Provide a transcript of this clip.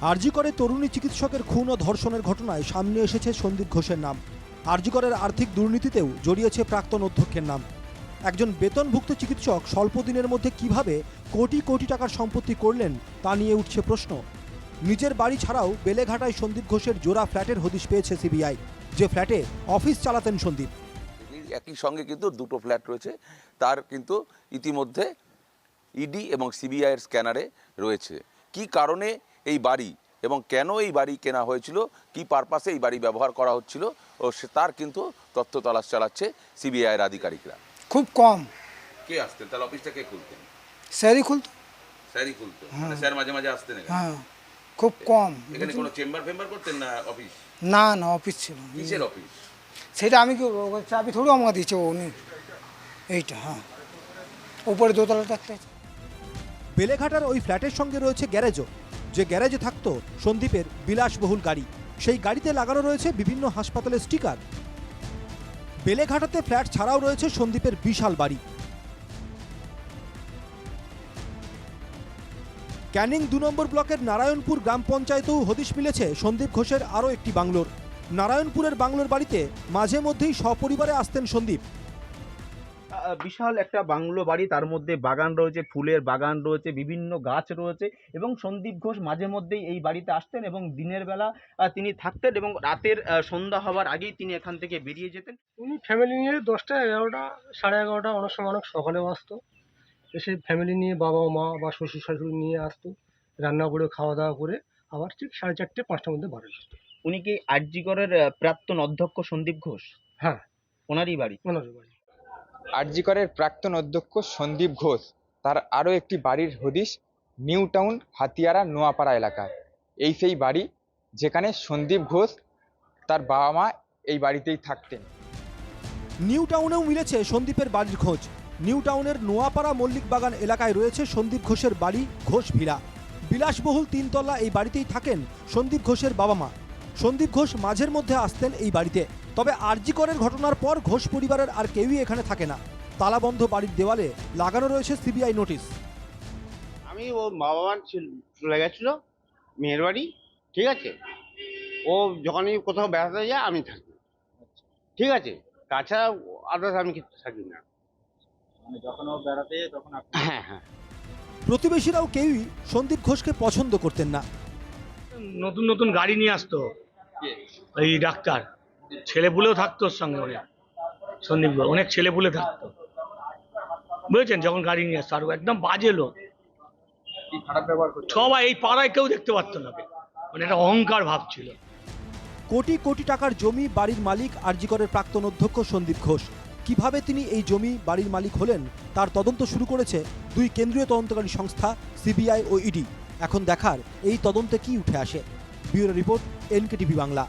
আরজিকরে তরুণী চিকিৎসকের খুন ও ধর্ষণের ঘটনায় সামনে এসেছে সন্দীপ ঘোষের নাম। আরজিকরের আর্থিক দুর্নীতিতেও জড়িয়েছে প্রাক্তন অধ্যক্ষের নাম। একজন বেতনভুক্ত চিকিৎসক স্বল্প দিনের মধ্যে কীভাবে কোটি কোটি টাকার সম্পত্তি করলেন তা নিয়ে উঠছে প্রশ্ন। নিজের বাড়ি ছাড়াও বেলেঘাটায় সন্দীপ ঘোষের জোড়া ফ্ল্যাটের হদিশ পেয়েছে সিবিআই। যে ফ্ল্যাটে অফিস চালাতেন সন্দীপ। একই সঙ্গে কিন্তু দুটো ফ্ল্যাট রয়েছে, তার কিন্তু ইতিমধ্যে ইডি এবং সিবিআইয়ের স্ক্যানারে রয়েছে। কি কারণে এই বাড়ি এবং কেন এই বাড়ি কেনা হয়েছিল কি পারপাসে এই বাড়ি ব্যবহার করা হচ্ছিল ও সে তার কিন্তু তথ্য তলাশ চালাচ্ছে সিবিআইয়ের আধিকারিকরা। খুব কম। কে আসতেন? তাহলে অফিসটা কে খুলতেন? স্যারই খুলতো। স্যারই খুলতো? মানে স্যার মাঝে মাঝে আসতেন হ্যাঁ খুব কম। এখানে কোনো চেম্বার ফেম্বার করতেন না অফিস না না অফিস ছিল কিসের অফিস সেটা আমি কি চাবি থোড়ি আমাকে দিয়েছে ও উনি। এইটা হ্যাঁ। উপরে দোতলাটা একটা বেলেঘাটার ওই ফ্ল্যাটের সঙ্গে রয়েছে গ্যারেজও। যে গ্যারেজে থাকতো সন্দীপের বিলাসবহুল গাড়ি, সেই গাড়িতে লাগানো রয়েছে বিভিন্ন হাসপাতালের স্টিকার। বেলেঘাটাতে ফ্ল্যাট ছাড়াও রয়েছে সন্দীপের বিশাল বাড়ি। ক্যানিং দু নম্বর ব্লকের নারায়ণপুর গ্রাম পঞ্চায়েতেও হদিশ মিলেছে সন্দীপ ঘোষের আরও একটি বাংলোর। নারায়ণপুরের বাংলোর বাড়িতে মাঝে মধ্যেই সপরিবারে আসতেন সন্দীপ। বিশাল একটা বাংলো বাড়ি তার মধ্যে বাগান রয়েছে ফুলের বাগান রয়েছে বিভিন্ন গাছ রয়েছে এবং সন্দীপ ঘোষ মাঝে মধ্যেই এই বাড়িতে আসতেন এবং দিনের বেলা তিনি থাকতেন এবং রাতের সন্ধ্যা হওয়ার আগেই তিনি এখান থেকে বেরিয়ে যেতেন। উনি ফ্যামিলি নিয়ে দশটা এগারোটা সাড়ে এগারোটা অনেক সময় অনেক সকালেও আসতো। এসে ফ্যামিলি নিয়ে বাবা মা বা শ্বশুর শাশুড়ি নিয়ে আসতো রান্না করে খাওয়া দাওয়া করে আবার ঠিক সাড়ে চারটে পাঁচটার মধ্যে বাড়ি যেত উনি কি আরজিগড়ের প্রাক্তন অধ্যক্ষ সন্দীপ ঘোষ? হ্যাঁ। ওনারই বাড়ি? ওনারই বাড়ি। আরজিকরের প্রাক্তন অধ্যক্ষ সন্দীপ ঘোষ, তার আরও একটি বাড়ির হদিশ নিউ টাউন হাতিয়ারা নোয়াপাড়া এলাকায় এই সেই বাড়ি যেখানে সন্দীপ ঘোষ তার বাবা মা এই বাড়িতেই থাকতেন। নিউ টাউনেও মিলেছে সন্দীপের বাড়ির খোঁজ। নিউ টাউনের নোয়াপাড়া মল্লিক বাগান এলাকায় রয়েছে সন্দীপ ঘোষের বাড়ি ঘোষ ভিলা বিলাসবহুল তিনতলা এই বাড়িতেই থাকেন সন্দীপ ঘোষের বাবা মা। সন্দীপ ঘোষ মাঝের মধ্যে আসতেন এই বাড়িতে। তবে আরজিকরের ঘটনার পর ঘোষ পরিবারের আর কেউই এখানে থাকে না। তালাবন্ধ বাড়ির দেওয়ালে লাগানো রয়েছে সিবিআই নোটিশ। আমি ও বাবা মা ছিল- চলে গেছিল মেয়ের বাড়ি ঠিক আছে? ও যখনই কোথাও বেড়াতে যায় আমি থাকি। ঠিক আছে? তাছাড়া আদার্স আমি কিছু থাকি না। যখন ও বেড়াতে তখন হ্যাঁ হ্যাঁ। প্রতিবেশীরাও কেউই সন্দীপ ঘোষকে পছন্দ করতেন না। নতুন নতুন গাড়ি নিয়ে আসতো। এই ডাক্তার। ছেলেপুলেও থাকতো ওর সঙ্গে অনেক সন্দীপ ঘোষ, অনেক ছেলেপুলে থাকতো। বুঝেছেন? যখন গাড়ি নিয়ে আসতো আর একদম বাজে লোক। সবাই এই পাড়ায় কেউ দেখতে পারতো না মানে একটা অহংকার ভাব ছিল। কোটি কোটি টাকার জমি বাড়ির মালিক আরজিকরের প্রাক্তন অধ্যক্ষ সন্দীপ ঘোষ। কীভাবে তিনি এই জমি বাড়ির মালিক হলেন তার তদন্ত শুরু করেছে দুই কেন্দ্রীয় তদন্তকারী সংস্থা সিবিআই ও ইডি। এখন দেখার এই তদন্তে কি উঠে আসে। Bureau report N K TV Bangla.